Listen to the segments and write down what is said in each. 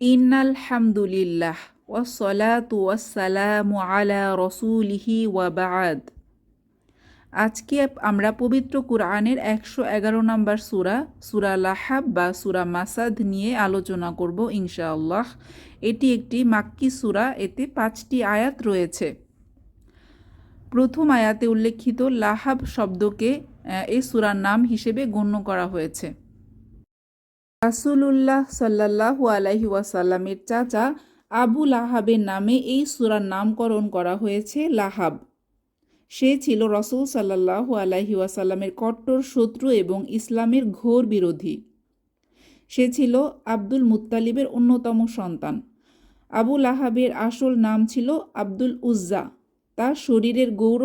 ইন্নাল হামদুলিল্লাহ ওয়াসসালামু আলা রসুলিহি ওয়া বাদ। আজকে আমরা পবিত্র কুরআনের একশো এগারো নম্বর সুরা সুরা লাহাব বা সুরা মাসাদ নিয়ে আলোচনা করব ইনশাআল্লাহ। এটি একটি মাক্কি সুরা, এতে পাঁচটি আয়াত রয়েছে। প্রথম আয়াতে উল্লেখিত লাহাব শব্দকে এই সুরার নাম হিসেবে গণ্য করা হয়েছে। রাসুলুল্লাহ সাল্লাহু আলাহি ওয়াসাল্লামের চাচা আবু লাহাবের নামে এই সূরার নামকরণ করা হয়েছে লাহাব। সে ছিল রসুল সাল্লাহু আলাহি ওয়াসাল্লামের কট্টর শত্রু এবং ইসলামের ঘোর বিরোধী। সে ছিল আব্দুল মুত্তালিবের অন্যতম সন্তান। আবু লাহাবের আসল নাম ছিল আব্দুল উজ্জা। তার শরীরের গৌর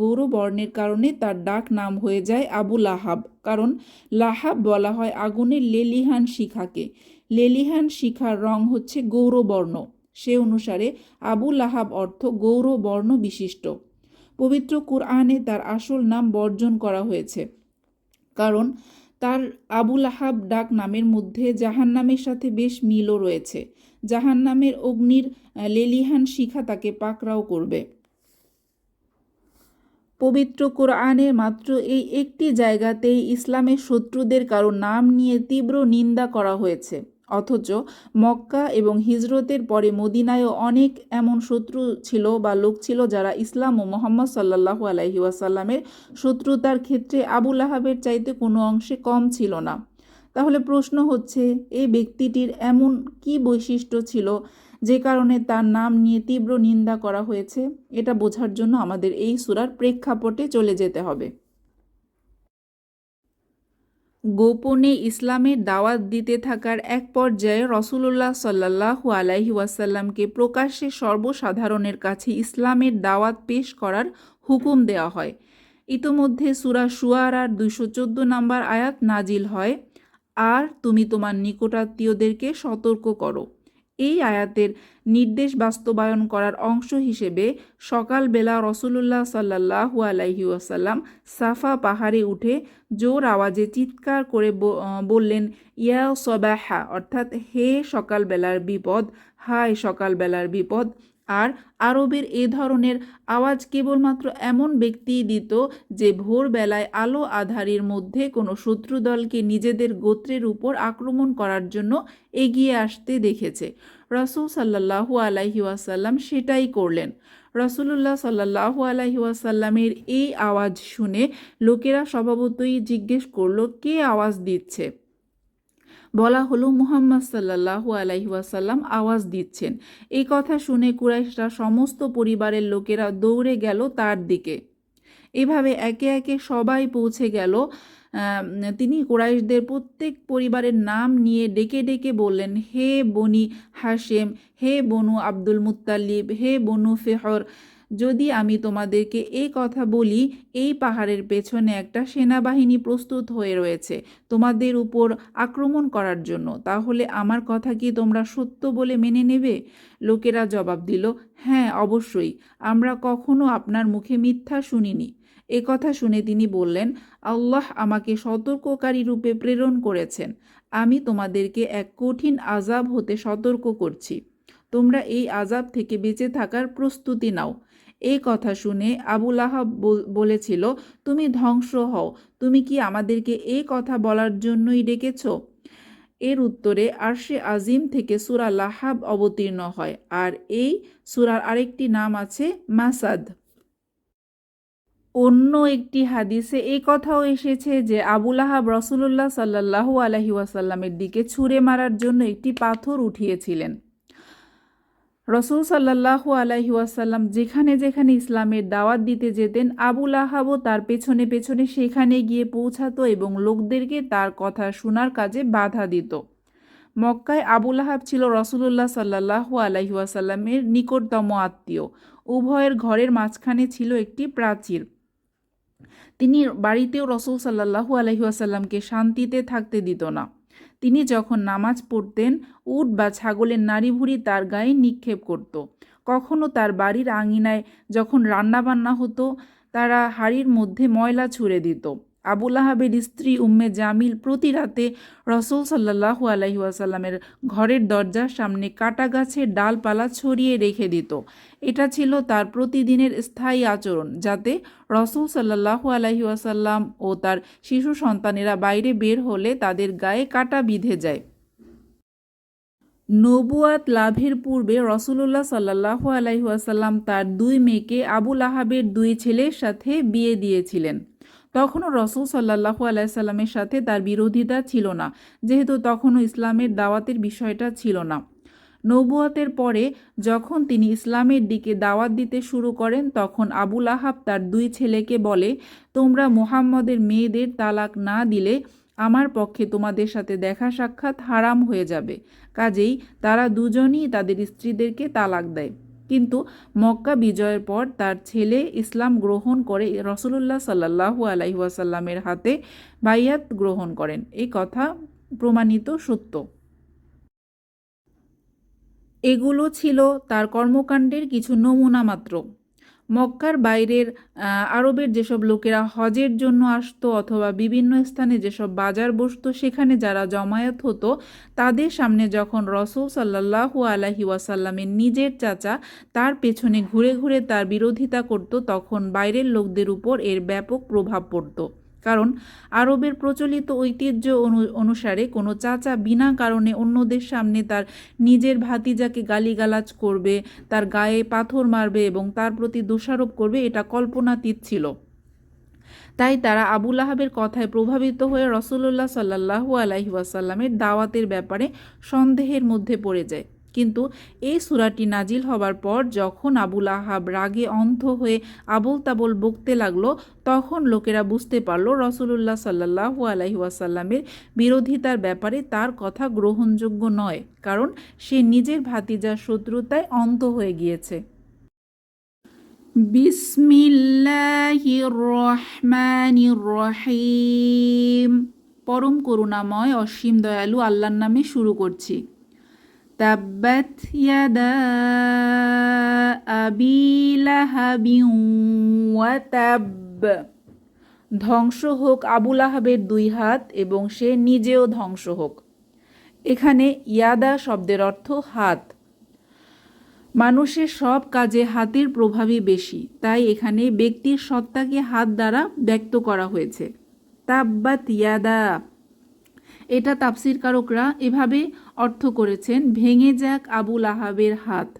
গৌরবর্ণের কারণে তার ডাক নাম হয়ে যায় আবু লাহাব। কারণ লাহাব বলা হয় আগুনের লেলিহান শিখাকে। লেলিহান শিখার রং হচ্ছে গৌরবর্ণ। সে অনুসারে আবু লাহাব অর্থ গৌরবর্ণ বিশিষ্ট। পবিত্র কুরআনে তার আসল নাম বর্জন করা হয়েছে। কারণ তার আবু লাহাব ডাক নামের মধ্যে জাহান্নামের সাথে বেশ মিলও রয়েছে। জাহান্নামের অগ্নির লেলিহান শিখা তাকে পাকড়াও করবে। পবিত্র কোরআনের মাত্র এই একটি জায়গাতেই ইসলামের শত্রুদের কারও নাম নিয়ে তীব্র নিন্দা করা হয়েছে। অথচ মক্কা এবং হিজরতের পরে মদিনায়ও অনেক এমন শত্রু ছিল বা লোক ছিল যারা ইসলাম ও মোহাম্মদ সাল্লাহু আলাইহি ওয়াসাল্লামের শত্রুতার ক্ষেত্রে আবুল আহাবের চাইতে কোনো অংশে কম ছিল না। তাহলে প্রশ্ন হচ্ছে এই ব্যক্তিটির এমন কি বৈশিষ্ট্য ছিল যে কারণে তার নাম নিয়ে তীব্র নিন্দা করা হয়েছে। এটা বোঝার জন্য আমাদের এই সুরার প্রেক্ষাপটে চলে যেতে হবে। গোপনে ইসলামের দাওয়াত দিতে থাকার এক পর্যায়ে রসুল্লাহ সাল্লাহু আলাইহি ওয়াসাল্লামকে প্রকাশ্যে সর্বসাধারণের কাছে ইসলামের দাওয়াত পেশ করার হুকুম দেওয়া হয়। ইতোমধ্যে সুরা সুয়ারার দুইশো চোদ্দ নম্বর আয়াত নাজিল হয়, আর তুমি তোমার নিকটাত্মীয়দেরকে সতর্ক করো। এই আয়াতের নির্দেশ বাস্তবায়ন করার অংশ হিসেবে সকালবেলা রসুলুল্লাহ সাল্লাহু আলাইহি ওয়াসাল্লাম সাফা পাহাড়ে উঠে জোর আওয়াজে চিৎকার করে বললেন, ইয়া সবাহা, অর্থাৎ, হে সকালবেলার বিপদ, হায় সকালবেলার বিপদ আর আরবের এ ধরনের আওয়াজ কেবলমাত্র এমন ব্যক্তিই দিত যে ভোরবেলায় আলো আধারির মধ্যে কোনো শত্রু দলকে নিজেদের গোত্রের উপর আক্রমণ করার জন্য এগিয়ে আসতে দেখেছে। রসুল সাল্লাহু আলাইহি ওয়াসাল্লাম সেটাই করলেন। রসুলুল্লাহ সাল্লাহু আলাইহি ওয়াসাল্লামের এই আওয়াজ শুনে লোকেরা স্বভাবতই জিজ্ঞেস করল, কে আওয়াজ দিচ্ছে? বলা হলো মুহাম্মদ সাল্লাহু আলাইহি ওয়াসাল্লাম আওয়াজ দিচ্ছেন। এই কথা শুনে কুরাইশরা সমস্ত পরিবারের লোকেরা দৌড়ে গেল তার দিকে। এভাবে একে একে সবাই পৌঁছে গেল। তিনি কুরাইশদের প্রত্যেক পরিবারের নাম নিয়ে ডেকে ডেকে বললেন, হে বনি হাশেম, হে বনু আব্দুল মুত্তালিব, হে বনু ফেহর যদি আমি তোমাদেরকে এই কথা বলি, এই পাহাড়ের পেছনে একটা সেনাবাহিনী প্রস্তুত হয়ে রয়েছে তোমাদের উপর আক্রমণ করার জন্য। তাহলে আমার কথা কি তোমরা সত্য বলে মেনে নেবে? লোকেরা জবাব দিল হ্যাঁ অবশ্যই। আমরা কখনো আপনার মুখে মিথ্যা শুনিনি। এ কথা শুনে তিনি বললেন, আল্লাহ আমাকে সতর্ককারী রূপে প্রেরণ করেছেন। আমি তোমাদেরকে এক কঠিন আজাব হতে সতর্ক করছি। তোমরা এই আজাব থেকে বেঁচে থাকার প্রস্তুতি নাও। এই কথা শুনে আবুল আহাব বলেছিল, তুমি ধ্বংস হও। তুমি কি আমাদেরকে এই কথা বলার জন্যই ডেকেছ? এর উত্তরে আরশে আজিম থেকে সুরা লাহাব অবতীর্ণ হয়, আর এই সুরার আরেকটি নাম আছে মাসাদ। অন্য একটি হাদিসে এই কথাও এসেছে যে আবুল আহাব রসুল্লাহ সাল্লাহু আলহি ওয়াসাল্লামের দিকে ছুঁড়ে মারার জন্য একটি পাথর উঠিয়েছিলেন। রসুল সাল্লাহু আলাইহি ওয়াসাল্লাম যেখানে যেখানে ইসলামের দাওয়াত দিতে যেতেন আবুল আহাবও তার পেছনে পেছনে সেখানে গিয়ে পৌঁছাতো এবং লোকদেরকে তার কথা শোনার কাজে বাধা দিত। মক্কায় আবুল আহাব ছিল রসুলুল্লাহ সাল্লাহু আলাইহি ওয়াসাল্লামের নিকটতম আত্মীয়। উভয়ের ঘরের মাঝখানে ছিল একটি প্রাচীর। তিনি বাড়িতেও রসুল সাল্লাহু আলহি আসাল্লামকে শান্তিতে থাকতে দিত না। তিনি যখন নামাজ পড়তেন, উট বা ছাগলের নাড়িভুড়ি তার গায়ে নিক্ষেপ করত। কখনও তার বাড়ির আঙিনায় যখন রান্নাবান্না হতো, তারা হাড়ির মধ্যে ময়লা ছুঁড়ে দিত। আবুল আহাবের স্ত্রী উম্মে জামিল প্রতি রাতে রসুল সাল্লাহু আলহি ওয়াসাল্লামের ঘরের দরজার সামনে কাটা গাছের ডালপালা ছড়িয়ে রেখে দিত। এটা ছিল তার প্রতিদিনের স্থায়ী আচরণ, যাতে রসুল সাল্লাহু আলহি ওয়াসাল্লাম ও তার শিশু সন্তানেরা বাইরে বের হলে তাদের গায়ে কাটা বিঁধে যায়। নবুয়াত লাভের পূর্বে রসুল্লাহ সাল্লাহ আলাইহাসাল্লাম তার দুই মেয়েকে আবুল আহাবের দুই ছেলের সাথে বিয়ে দিয়েছিলেন। তখনও রসুল সাল্লাহু আলাইসাল্লামের সাথে তার বিরোধিতা ছিল না, যেহেতু তখনও ইসলামের দাওয়াতের বিষয়টা ছিল না। নবুয়াতের পরে যখন তিনি ইসলামের দিকে দাওয়াত দিতে শুরু করেন, তখন আবুল আহাব তার দুই ছেলেকে বলে, তোমরা মুহাম্মদের মেয়েদের তালাক না দিলে আমার পক্ষে তোমাদের সাথে দেখা সাক্ষাৎ হারাম হয়ে যাবে। কাজেই তারা দুজনই তাদের স্ত্রীদেরকে তালাক দেয়। কিন্তু মক্কা বিজয়ের পর তার ছেলে ইসলাম গ্রহণ করে রসুল্লাহ সাল্লাহু আলাইহাসাল্লামের হাতে বাইয়াত গ্রহণ করেন। এই কথা প্রমাণিত সত্য। এগুলো ছিল তার কর্মকাণ্ডের কিছু নমুনা মাত্র। মক্কার বাইরের আরবের যেসব লোকেরা হজের জন্য আসতো অথবা বিভিন্ন স্থানে যেসব বাজার বসত, সেখানে যারা জমায়েত হতো, তাদের সামনে যখন রসুল সাল্লাহু আলাহি ওয়াসাল্লামের নিজের চাচা তার পেছনে ঘুরে ঘুরে তার বিরোধিতা করত, তখন বাইরের লোকদের উপর এর ব্যাপক প্রভাব পড়তো। কারণ আরবের প্রচলিত ঐতিহ্য অনুসারে কোনো চাচা বিনা কারণে অন্যদের সামনে তার নিজের ভাতিজাকে গালিগালাজ করবে, তার গায়ে পাথর মারবে এবং তার প্রতি দোষারোপ করবে এটা কল্পনাতীত ছিল। তাই তারা আবুল আহাবের কথায় প্রভাবিত হয়ে রসুল্লাহ সাল্লাহু আলাহি ওয়াসাল্লামের দাওয়াতের ব্যাপারে সন্দেহের মধ্যে পড়ে যায়। কিন্তু এই সুরাটি নাজিল হবার পর যখন আবুল আহাব রাগে অন্ধ হয়ে আবল তাবল বকতে লাগল, তখন লোকেরা বুঝতে পারল রসুলুল্লাহ আলহি ওয়াসাল্লামের বিরোধিতার ব্যাপারে তার কথা গ্রহণযোগ্য নয়, কারণ সে নিজের ভাতিজার শত্রুতায় অন্ধ হয়ে গিয়েছে। রহিম। পরম করুণাময় অসীম দয়ালু আল্লাহর নামে শুরু করছি। ইয়াদা আবি লাহাবিন ওয়া তাব ধ্বংস হোক আবুল আহাবের দুই হাত এবং সে নিজেও ধ্বংস হোক। এখানে ইয়াদা শব্দের অর্থ হাত। মানুষের সব কাজে হাতের প্রভাবই বেশি, তাই এখানে ব্যক্তির সত্তাকে হাত দ্বারা ব্যক্ত করা হয়েছে। তাব্বাত ইয়াদা। এটা তাফসির কারকরা এভাবে অর্থ করেছেন, ভেঙে যাক আবুল আহাবের হাত।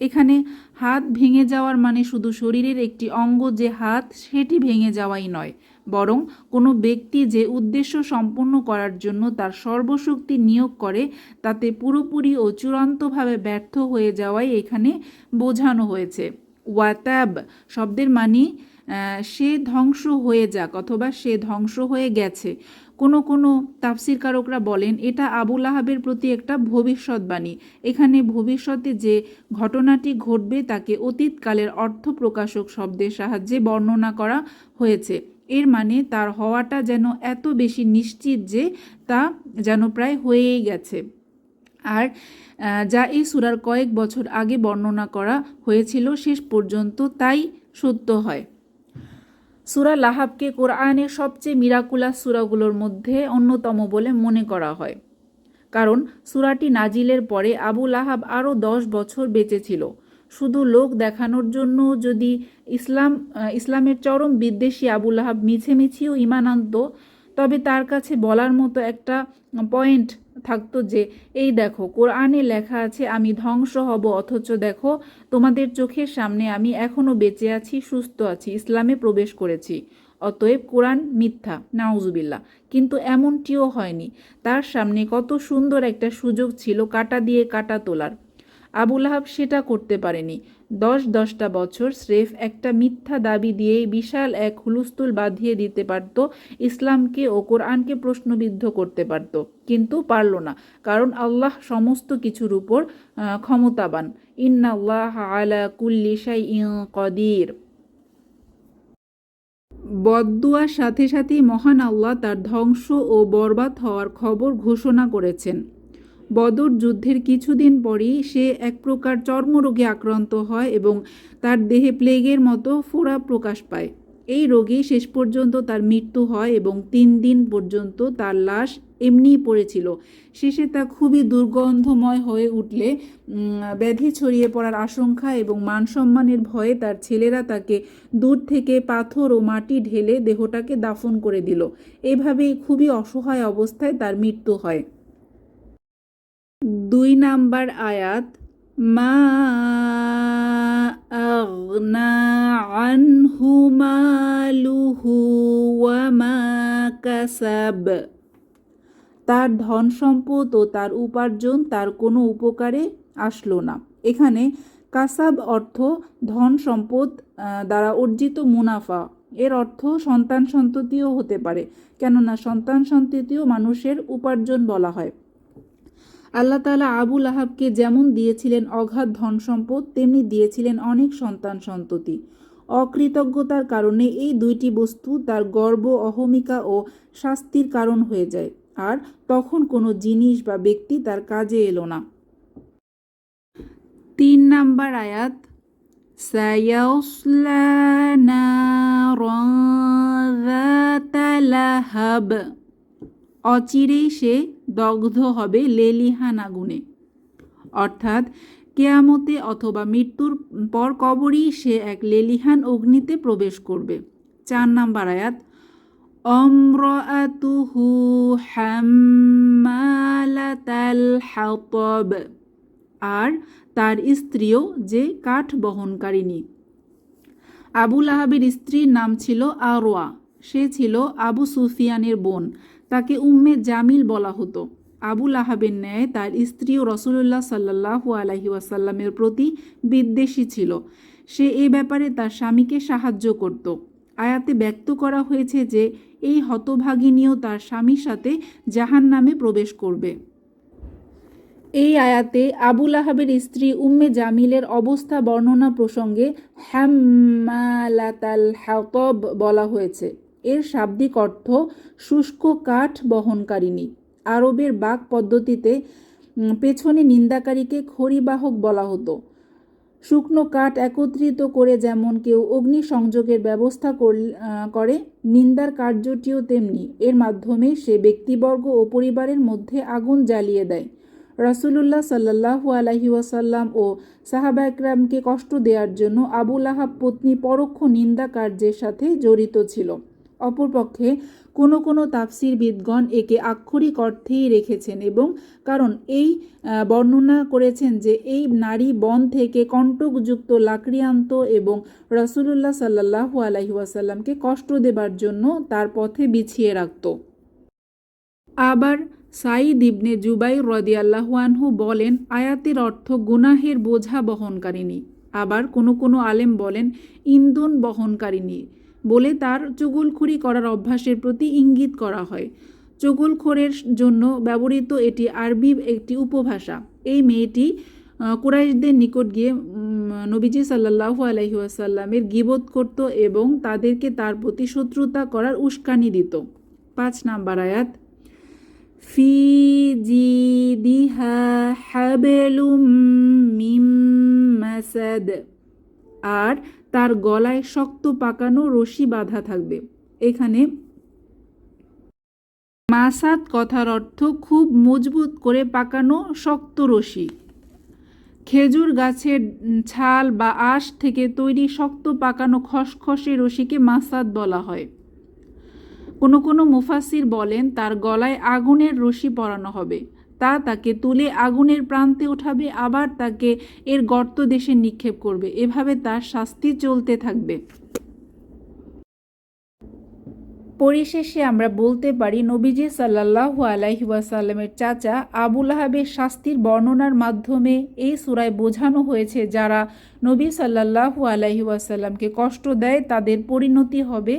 এখানে হাত ভেঙে যাওয়ার মানে শুধু শরীরের একটি অঙ্গ যে হাত, সেটি ভেঙে যাওয়াই নয়, বরং কোনো ব্যক্তি যে উদ্দেশ্য সম্পন্ন করার জন্য তার সর্বশক্তি নিয়োগ করে, তাতে পুরোপুরি ও চূড়ান্তভাবে ব্যর্থ হয়ে যাওয়াই এখানে বোঝানো হয়েছে। ওয়াতাব শব্দের মানে সে ধ্বংস হয়ে যাক অথবা সে ধ্বংস হয়ে গেছে। কোনো কোনো তাফসিরকারকরা বলেন, এটা আবুল আহাবের প্রতি একটা ভবিষ্যৎবাণী। এখানে ভবিষ্যতে যে ঘটনাটি ঘটবে, তাকে অতীতকালের অর্থ প্রকাশক শব্দের সাহায্যে বর্ণনা করা হয়েছে। এর মানে তার হওয়াটা যেন এত বেশি নিশ্চিত যে তা যেন প্রায় হয়েই গেছে। আর যা এই সুরার কয়েক বছর আগে বর্ণনা করা হয়েছিল, শেষ পর্যন্ত তাই সত্য হয়। সুরা লাহাবকে কোরআনের সবচেয়ে মিরাকুলাস সুরাগুলোর মধ্যে অন্যতম বলে মনে করা হয়। কারণ সুরাটি নাজিলের পরে আবু লাহাব আরও দশ বছর বেঁচে ছিল। শুধু লোক দেখানোর জন্য যদি ইসলাম ইসলামের চরম বিদ্বেষী আবু লাহাব মিছেমিছিও ইমান আনত, তবে তার কাছে বলার মতো একটা পয়েন্ট থাকতো যে, এই দেখো, কোরআনে লেখা আছে, আমি ধ্বংস হব, অথচ দেখো, তোমাদের চোখের সামনে আমি এখনও বেঁচে আছি, সুস্থ আছি, ইসলামে প্রবেশ করেছি। অতএব কোরআন মিথ্যা নাউজুবিল্লা কিন্তু এমনটিও হয়নি। তার সামনে কত সুন্দর একটা সুযোগ ছিল কাটা দিয়ে কাটা তোলার। আবুল আহাব সেটা করতে পারেনি। দশ দশটা বছর স্রেফ একটা মিথ্যা দাবি দিয়েই বিশাল এক হুলুস্তুল বাঁধিয়ে দিতে পারত, ইসলামকে ও কোরআনকে প্রশ্নবিদ্ধ করতে পারত। কিন্তু পারল না, কারণ আল্লাহ সমস্ত কিছুর উপর ক্ষমতাবান। ইন্না আল্লাহ আলা কুল্লি শাই কদির। বদুয়ার সাথে সাথেই মহান আল্লাহ তার ধ্বংস ও বরবাদ হওয়ার খবর ঘোষণা করেছেন। বদর যুদ্ধের কিছুদিন পরই সে এক প্রকার চর্মরোগে আক্রান্ত হয় এবং তার দেহে প্লেগের মতো ফোড়া প্রকাশ পায়। এই রোগে শেষ পর্যন্ত তার মৃত্যু হয় এবং তিন দিন পর্যন্ত তার লাশ এমনিই পড়েছিল। শেষে তা খুবই দুর্গন্ধময় হয়ে উঠলে ব্যাধি ছড়িয়ে পড়ার আশঙ্কা এবং মানসম্মানের ভয়ে তার ছেলেরা তাকে দূর থেকে পাথর ও মাটি ঢেলে দেহটাকে দাফন করে দিল। এভাবেই খুবই অসহায় অবস্থায় তার মৃত্যু হয়। দুই নাম্বার আয়াত, মা মা কাসাব। তার ধন সম্পদ ও তার উপার্জন তার কোনো উপকারে আসলো না। এখানে কাসাব অর্থ ধন সম্পদ দ্বারা অর্জিত মুনাফা। এর অর্থ সন্তান সন্ততিও হতে পারে। কেননা সন্তান সন্ততিও মানুষের উপার্জন বলা হয়। আল্লাহ তাআলা আবুল আহাবকে যেমন দিয়েছিলেন অগাধ ধন সম্পদ তেমনি দিয়েছিলেন অনেক সন্তান সন্ততি। অকৃতজ্ঞতার কারণে এই দুইটি বস্তু তার গর্ব, অহমিকা ও শাস্তির কারণ হয়ে যায়। আর তখন কোনো জিনিস বা ব্যক্তি তার কাজে এলো না। তিন নাম্বার আয়াত সায়াসলা নারান যাতা লাহাব। অচিরেই সে দগ্ধ হবে লেলিহান আগুনে অর্থাৎ কেয়ামতে অথবা মৃত্যুর পর কবরই সে এক লেলিহান অগ্নিতে প্রবেশ করবে। চার নাম্বার আয়াত, অম্রাতুহু হাম্মালাতাল হাতব আর তার স্ত্রীও যে কাঠ বহনকারিণী। আবুল আহাবের স্ত্রীর নাম ছিল আরোয়া। সে ছিল আবু সুফিয়ানের বোন। তাকে উম্মে জামিল বলা হতো। আবুল আহাবের ন্যায় তার স্ত্রীও রসুল্লাহ সাল্লাহু আলহি ওয়াসাল্লামের প্রতি বিদ্বেষী ছিল। সে এ ব্যাপারে তার স্বামীকে সাহায্য করত। আয়াতে ব্যক্ত করা হয়েছে যে, এই হতভাগিনীও তার স্বামীর সাথে জাহান নামে প্রবেশ করবে। এই আয়াতে আবুল আহাবের স্ত্রী উম্মে জামিলের অবস্থা বর্ণনা প্রসঙ্গে হ্যাম্মালাতাল হাতব বলা হয়েছে। এর শাব্দিক অর্থ শুষ্ক কাঠ বহনকারিণী। আরবের বাক পদ্ধতিতে পেছনে নিন্দাকারীকে খড়িবাহক বলা হতো। শুকনো কাঠ একত্রিত করে যেমন কেউ অগ্নি সংযোগের ব্যবস্থা করে, নিন্দার কার্যটিও তেমনি। এর মাধ্যমে সে ব্যক্তিবর্গ ও পরিবারের মধ্যে আগুন জ্বালিয়ে দেয়। রাসূলুল্লাহ সাল্লাহু আলাইহি ওয়াসাল্লাম ও সাহাবা একরামকে কষ্ট দেওয়ার জন্য আবুল আহাব পত্নী পরোক্ষ নিন্দা কার্যের সাথে জড়িত ছিল। অপরপক্ষে কোনো কোনো তাফসিরবিদগণ একে আক্ষরিক অর্থেই রেখেছেন এবং কারণ এই বর্ণনা করেছেন যে এই নারী বন থেকে কণ্টকযুক্ত লাকড়িয়ান্ত এবং রসুলুল্লাহ সাল্লাহু আলাইহি ওয়াসাল্লামকে কষ্ট দেবার জন্য তার পথে বিছিয়ে রাখত। আবার সাইদ ইবনে জুবাই রদিয়াল্লাহু আনহু বলেন, আয়াতের অর্থ গুনাহের বোঝা বহনকারিনী আবার কোনো কোনো আলেম বলেন, ইন্ধন বহনকারিনী বলে তার চুগলখড়ি করার অভ্যাসের প্রতি ইঙ্গিত করা হয়। চুগলখোরের জন্য ব্যবহৃত এটি আরবি একটি উপভাষা। এই মেয়েটি কুরাইশদের নিকট গিয়ে নবীজি সাল্লাল্লাহু আলাইহি ওয়াসাল্লামের গিবত করত এবং তাদেরকে তার প্রতি শত্রুতা করার উস্কানি দিত। পাঁচ নাম্বার আয়াত, ফি জিদিহা হাবেলুম মিম মাসাদ। আর তার গলায় শক্ত পাকানো রশি বাঁধা থাকবে। এখানে মাসাদ কথার অর্থ খুব মজবুত করে পাকানো শক্ত রশি। খেজুর গাছের ছাল বা আঁশ থেকে তৈরি শক্ত পাকানো খসখসে রশিকে মাসাদ বলা হয়। কোনো কোনো মুফাসির বলেন, তার গলায় আগুনের রশি পরানো হবে। তা তাকে তুলে আগুনের প্রান্তে ওঠাবে আবার তাকে এর গর্ত দেশে নিক্ষেপ করবে। এভাবে তার শাস্তি চলতে থাকবে। পরিশেষে আমরা বলতে পারি, নবীজি সাল্লাল্লাহু আলাইহি ওয়াসাল্লামের চাচা আবুল আহাবের শাস্তির বর্ণনার মাধ্যমে এই সূরায় বোঝানো হয়েছে, যারা নবী সাল্লাল্লাহু আলাইহি ওয়াসাল্লামকে কষ্ট দেয়, তাদের পরিণতি হবে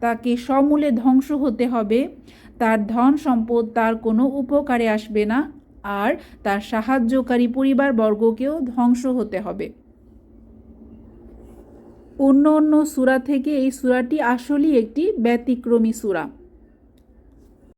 তাকে সমূলে ধ্বংস হতে হবে। তার ধন সম্পদ তার কোনো উপকারে আসবে না আর তার সাহায্যকারী পরিবারবর্গকেও ধ্বংস হতে হবে। অন্য অন্য সুরা থেকে এই সুরাটি আসলেই একটি ব্যতিক্রমী সূরা।